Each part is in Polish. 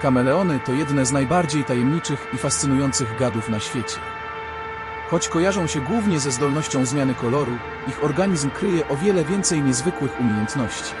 Kameleony to jedne z najbardziej tajemniczych i fascynujących gadów na świecie. Choć kojarzą się głównie ze zdolnością zmiany koloru, ich organizm kryje o wiele więcej niezwykłych umiejętności.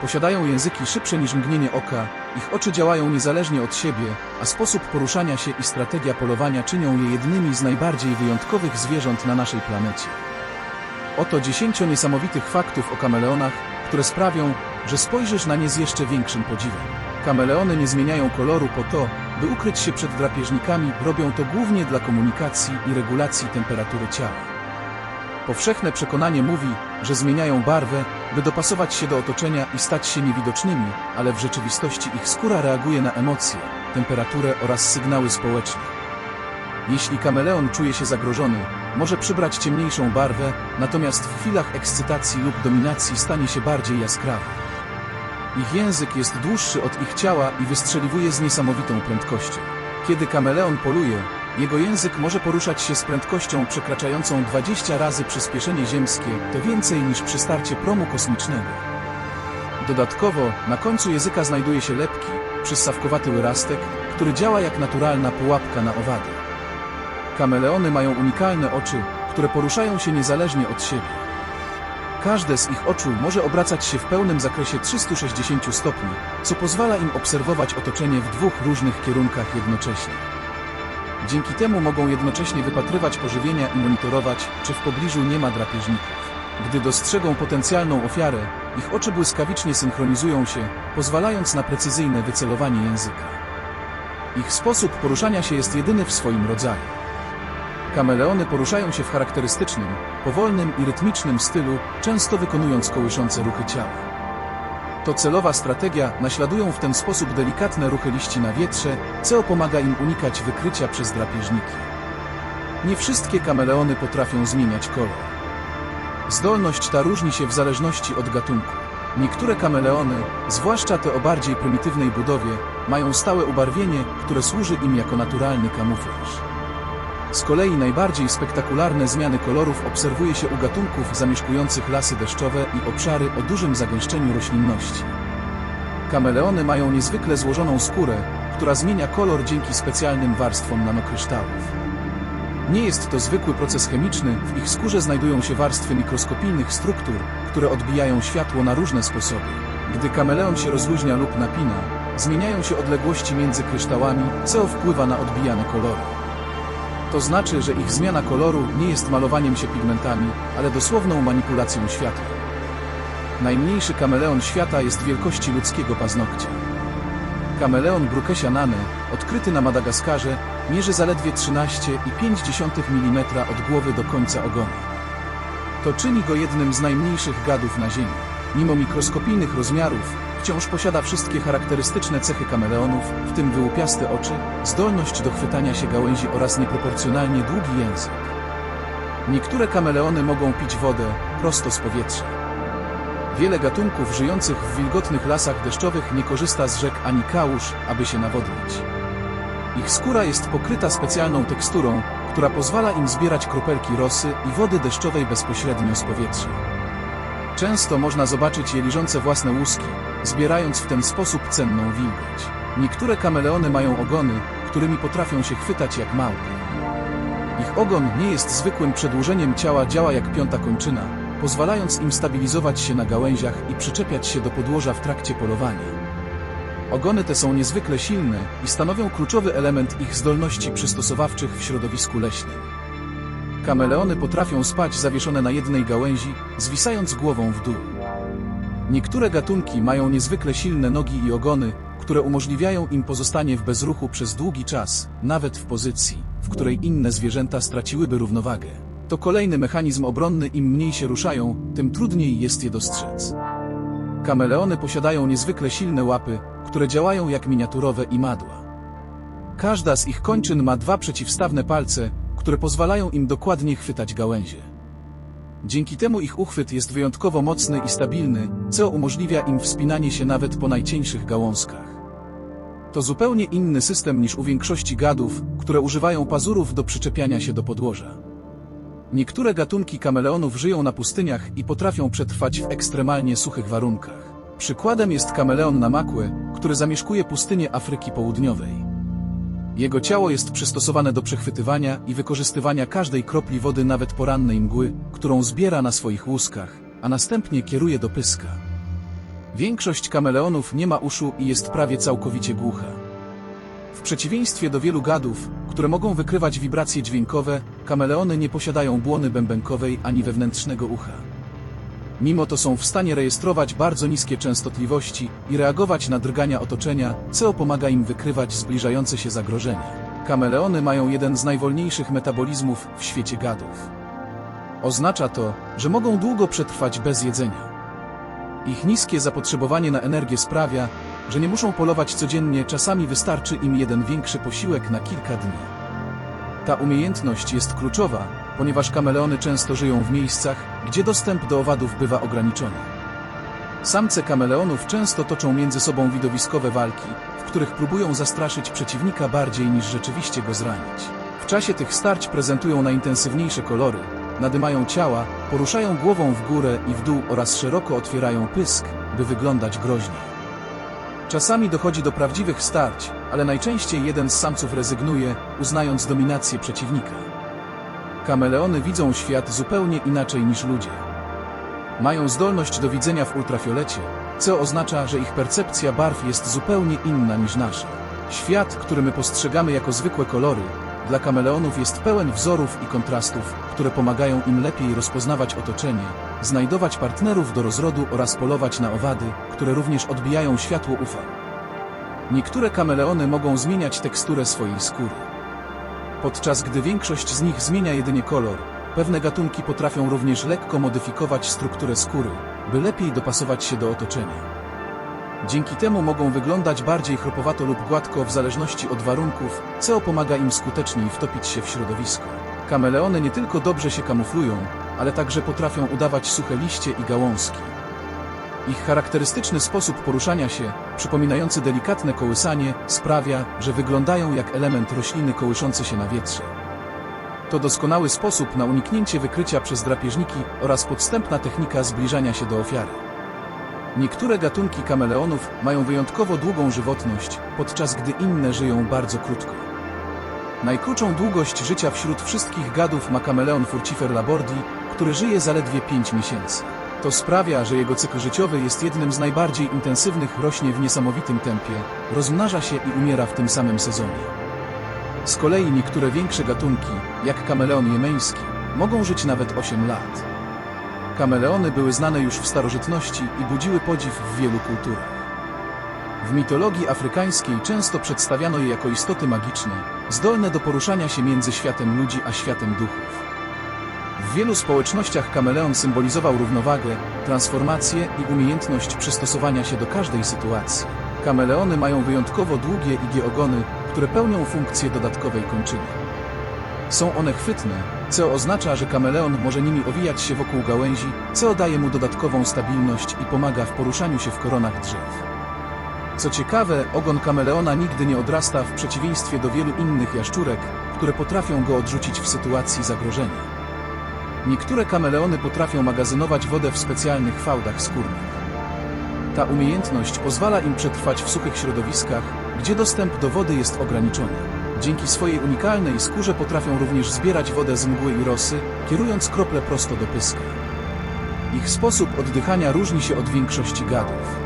Posiadają języki szybsze niż mgnienie oka, ich oczy działają niezależnie od siebie, a sposób poruszania się i strategia polowania czynią je jednymi z najbardziej wyjątkowych zwierząt na naszej planecie. Oto dziesięcio niesamowitych faktów o kameleonach, które sprawią, że spojrzysz na nie z jeszcze większym podziwem. Kameleony nie zmieniają koloru po to, by ukryć się przed drapieżnikami, robią to głównie dla komunikacji i regulacji temperatury ciała. Powszechne przekonanie mówi, że zmieniają barwę, by dopasować się do otoczenia i stać się niewidocznymi, ale w rzeczywistości ich skóra reaguje na emocje, temperaturę oraz sygnały społeczne. Jeśli kameleon czuje się zagrożony, może przybrać ciemniejszą barwę, natomiast w chwilach ekscytacji lub dominacji stanie się bardziej jaskrawy. Ich język jest dłuższy od ich ciała i wystrzeliwuje z niesamowitą prędkością. Kiedy kameleon poluje, jego język może poruszać się z prędkością przekraczającą 20 razy przyspieszenie ziemskie, to więcej niż przy starcie promu kosmicznego. Dodatkowo, na końcu języka znajduje się lepki, przyssawkowaty wyrastek, który działa jak naturalna pułapka na owady. Kameleony mają unikalne oczy, które poruszają się niezależnie od siebie. Każde z ich oczu może obracać się w pełnym zakresie 360 stopni, co pozwala im obserwować otoczenie w dwóch różnych kierunkach jednocześnie. Dzięki temu mogą jednocześnie wypatrywać pożywienia i monitorować, czy w pobliżu nie ma drapieżników. Gdy dostrzegą potencjalną ofiarę, ich oczy błyskawicznie synchronizują się, pozwalając na precyzyjne wycelowanie języka. Ich sposób poruszania się jest jedyny w swoim rodzaju. Kameleony poruszają się w charakterystycznym, powolnym i rytmicznym stylu, często wykonując kołyszące ruchy ciała. To celowa strategia, naśladują w ten sposób delikatne ruchy liści na wietrze, co pomaga im unikać wykrycia przez drapieżniki. Nie wszystkie kameleony potrafią zmieniać kolor. Zdolność ta różni się w zależności od gatunku. Niektóre kameleony, zwłaszcza te o bardziej prymitywnej budowie, mają stałe ubarwienie, które służy im jako naturalny kamuflaż. Z kolei najbardziej spektakularne zmiany kolorów obserwuje się u gatunków zamieszkujących lasy deszczowe i obszary o dużym zagęszczeniu roślinności. Kameleony mają niezwykle złożoną skórę, która zmienia kolor dzięki specjalnym warstwom nanokryształów. Nie jest to zwykły proces chemiczny, w ich skórze znajdują się warstwy mikroskopijnych struktur, które odbijają światło na różne sposoby. Gdy kameleon się rozluźnia lub napina, zmieniają się odległości między kryształami, co wpływa na odbijane kolory. To znaczy, że ich zmiana koloru nie jest malowaniem się pigmentami, ale dosłowną manipulacją światła. Najmniejszy kameleon świata jest wielkości ludzkiego paznokcia. Kameleon Brukesia nane, odkryty na Madagaskarze, mierzy zaledwie 13,5 mm od głowy do końca ogona. To czyni go jednym z najmniejszych gadów na Ziemi. Mimo mikroskopijnych rozmiarów, wciąż posiada wszystkie charakterystyczne cechy kameleonów, w tym wyłupiaste oczy, zdolność do chwytania się gałęzi oraz nieproporcjonalnie długi język. Niektóre kameleony mogą pić wodę prosto z powietrza. Wiele gatunków żyjących w wilgotnych lasach deszczowych nie korzysta z rzek ani kałuż, aby się nawodnić. Ich skóra jest pokryta specjalną teksturą, która pozwala im zbierać kropelki rosy i wody deszczowej bezpośrednio z powietrza. Często można zobaczyć je liżące własne łuski, zbierając w ten sposób cenną wilgoć. Niektóre kameleony mają ogony, którymi potrafią się chwytać jak małpy. Ich ogon nie jest zwykłym przedłużeniem ciała, działa jak piąta kończyna, pozwalając im stabilizować się na gałęziach i przyczepiać się do podłoża w trakcie polowania. Ogony te są niezwykle silne i stanowią kluczowy element ich zdolności przystosowawczych w środowisku leśnym. Kameleony potrafią spać zawieszone na jednej gałęzi, zwisając głową w dół. Niektóre gatunki mają niezwykle silne nogi i ogony, które umożliwiają im pozostanie w bezruchu przez długi czas, nawet w pozycji, w której inne zwierzęta straciłyby równowagę. To kolejny mechanizm obronny, im mniej się ruszają, tym trudniej jest je dostrzec. Kameleony posiadają niezwykle silne łapy, które działają jak miniaturowe imadła. Każda z ich kończyn ma dwa przeciwstawne palce, które pozwalają im dokładnie chwytać gałęzie. Dzięki temu ich uchwyt jest wyjątkowo mocny i stabilny, co umożliwia im wspinanie się nawet po najcieńszych gałązkach. To zupełnie inny system niż u większości gadów, które używają pazurów do przyczepiania się do podłoża. Niektóre gatunki kameleonów żyją na pustyniach i potrafią przetrwać w ekstremalnie suchych warunkach. Przykładem jest kameleon namakły, który zamieszkuje pustynię Afryki Południowej. Jego ciało jest przystosowane do przechwytywania i wykorzystywania każdej kropli wody nawet porannej mgły, którą zbiera na swoich łuskach, a następnie kieruje do pyska. Większość kameleonów nie ma uszu i jest prawie całkowicie głucha. W przeciwieństwie do wielu gadów, które mogą wykrywać wibracje dźwiękowe, kameleony nie posiadają błony bębenkowej ani wewnętrznego ucha. Mimo to są w stanie rejestrować bardzo niskie częstotliwości i reagować na drgania otoczenia, co pomaga im wykrywać zbliżające się zagrożenia. Kameleony mają jeden z najwolniejszych metabolizmów w świecie gadów. Oznacza to, że mogą długo przetrwać bez jedzenia. Ich niskie zapotrzebowanie na energię sprawia, że nie muszą polować codziennie, czasami wystarczy im jeden większy posiłek na kilka dni. Ta umiejętność jest kluczowa, ponieważ kameleony często żyją w miejscach, gdzie dostęp do owadów bywa ograniczony. Samce kameleonów często toczą między sobą widowiskowe walki, w których próbują zastraszyć przeciwnika bardziej niż rzeczywiście go zranić. W czasie tych starć prezentują najintensywniejsze kolory, nadymają ciała, poruszają głową w górę i w dół oraz szeroko otwierają pysk, by wyglądać groźnie. Czasami dochodzi do prawdziwych starć, ale najczęściej jeden z samców rezygnuje, uznając dominację przeciwnika. Kameleony widzą świat zupełnie inaczej niż ludzie. Mają zdolność do widzenia w ultrafiolecie, co oznacza, że ich percepcja barw jest zupełnie inna niż nasza. Świat, który my postrzegamy jako zwykłe kolory, dla kameleonów jest pełen wzorów i kontrastów, które pomagają im lepiej rozpoznawać otoczenie, znajdować partnerów do rozrodu oraz polować na owady, które również odbijają światło UV. Niektóre kameleony mogą zmieniać teksturę swojej skóry. Podczas gdy większość z nich zmienia jedynie kolor, pewne gatunki potrafią również lekko modyfikować strukturę skóry, by lepiej dopasować się do otoczenia. Dzięki temu mogą wyglądać bardziej chropowato lub gładko w zależności od warunków, co pomaga im skuteczniej wtopić się w środowisko. Kameleony nie tylko dobrze się kamuflują, ale także potrafią udawać suche liście i gałązki. Ich charakterystyczny sposób poruszania się, przypominający delikatne kołysanie, sprawia, że wyglądają jak element rośliny kołyszący się na wietrze. To doskonały sposób na uniknięcie wykrycia przez drapieżniki oraz podstępna technika zbliżania się do ofiary. Niektóre gatunki kameleonów mają wyjątkowo długą żywotność, podczas gdy inne żyją bardzo krótko. Najkrótszą długość życia wśród wszystkich gadów ma kameleon furcifer labordi, który żyje zaledwie 5 miesięcy. To sprawia, że jego cykl życiowy jest jednym z najbardziej intensywnych, rośnie w niesamowitym tempie, rozmnaża się i umiera w tym samym sezonie. Z kolei niektóre większe gatunki, jak kameleon jemeński, mogą żyć nawet 8 lat. Kameleony były znane już w starożytności i budziły podziw w wielu kulturach. W mitologii afrykańskiej często przedstawiano je jako istoty magiczne, zdolne do poruszania się między światem ludzi a światem duchów. W wielu społecznościach kameleon symbolizował równowagę, transformację i umiejętność przystosowania się do każdej sytuacji. Kameleony mają wyjątkowo długie igie ogony, które pełnią funkcję dodatkowej kończyny. Są one chwytne, co oznacza, że kameleon może nimi owijać się wokół gałęzi, co daje mu dodatkową stabilność i pomaga w poruszaniu się w koronach drzew. Co ciekawe, ogon kameleona nigdy nie odrasta w przeciwieństwie do wielu innych jaszczurek, które potrafią go odrzucić w sytuacji zagrożenia. Niektóre kameleony potrafią magazynować wodę w specjalnych fałdach skórnych. Ta umiejętność pozwala im przetrwać w suchych środowiskach, gdzie dostęp do wody jest ograniczony. Dzięki swojej unikalnej skórze potrafią również zbierać wodę z mgły i rosy, kierując krople prosto do pyska. Ich sposób oddychania różni się od większości gadów.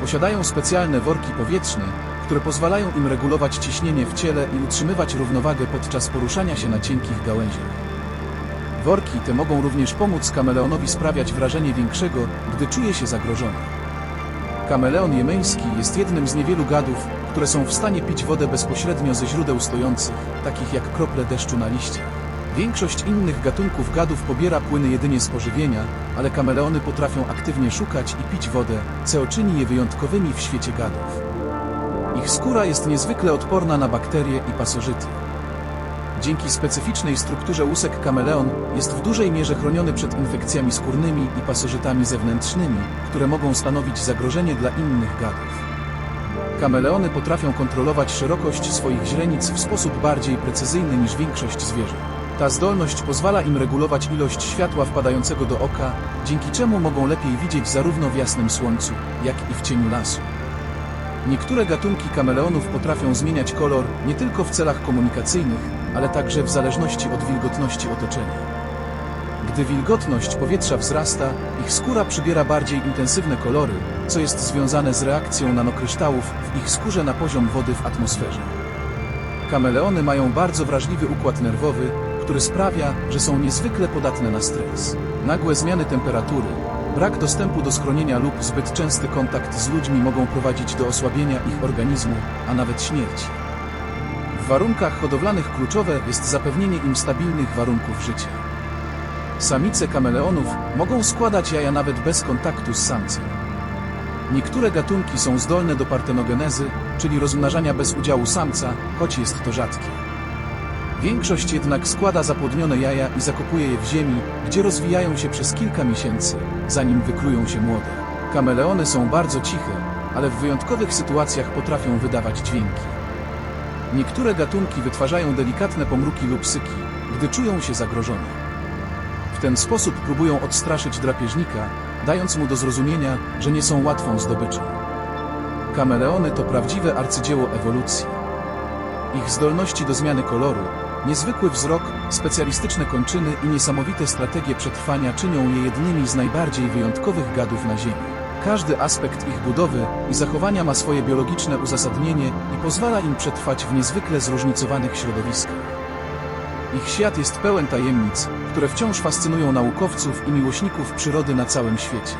Posiadają specjalne worki powietrzne, które pozwalają im regulować ciśnienie w ciele i utrzymywać równowagę podczas poruszania się na cienkich gałęziach. Worki te mogą również pomóc kameleonowi sprawiać wrażenie większego, gdy czuje się zagrożony. Kameleon jemeński jest jednym z niewielu gadów, które są w stanie pić wodę bezpośrednio ze źródeł stojących, takich jak krople deszczu na liściach. Większość innych gatunków gadów pobiera płyny jedynie z pożywienia, ale kameleony potrafią aktywnie szukać i pić wodę, co czyni je wyjątkowymi w świecie gadów. Ich skóra jest niezwykle odporna na bakterie i pasożyty. Dzięki specyficznej strukturze łusek kameleon jest w dużej mierze chroniony przed infekcjami skórnymi i pasożytami zewnętrznymi, które mogą stanowić zagrożenie dla innych gadów. Kameleony potrafią kontrolować szerokość swoich źrenic w sposób bardziej precyzyjny niż większość zwierząt. Ta zdolność pozwala im regulować ilość światła wpadającego do oka, dzięki czemu mogą lepiej widzieć zarówno w jasnym słońcu, jak i w cieniu lasu. Niektóre gatunki kameleonów potrafią zmieniać kolor nie tylko w celach komunikacyjnych, ale także w zależności od wilgotności otoczenia. Gdy wilgotność powietrza wzrasta, ich skóra przybiera bardziej intensywne kolory, co jest związane z reakcją nanokryształów w ich skórze na poziom wody w atmosferze. Kameleony mają bardzo wrażliwy układ nerwowy, który sprawia, że są niezwykle podatne na stres. Nagłe zmiany temperatury, brak dostępu do schronienia lub zbyt częsty kontakt z ludźmi mogą prowadzić do osłabienia ich organizmu, a nawet śmierci. W warunkach hodowlanych kluczowe jest zapewnienie im stabilnych warunków życia. Samice kameleonów mogą składać jaja nawet bez kontaktu z samcem. Niektóre gatunki są zdolne do partenogenezy, czyli rozmnażania bez udziału samca, choć jest to rzadkie. Większość jednak składa zapłodnione jaja i zakopuje je w ziemi, gdzie rozwijają się przez kilka miesięcy, zanim wyklują się młode. Kameleony są bardzo ciche, ale w wyjątkowych sytuacjach potrafią wydawać dźwięki. Niektóre gatunki wytwarzają delikatne pomruki lub syki, gdy czują się zagrożone. W ten sposób próbują odstraszyć drapieżnika, dając mu do zrozumienia, że nie są łatwą zdobyczą. Kameleony to prawdziwe arcydzieło ewolucji. Ich zdolności do zmiany koloru, niezwykły wzrok, specjalistyczne kończyny i niesamowite strategie przetrwania czynią je jednymi z najbardziej wyjątkowych gadów na Ziemi. Każdy aspekt ich budowy i zachowania ma swoje biologiczne uzasadnienie i pozwala im przetrwać w niezwykle zróżnicowanych środowiskach. Ich świat jest pełen tajemnic, które wciąż fascynują naukowców i miłośników przyrody na całym świecie.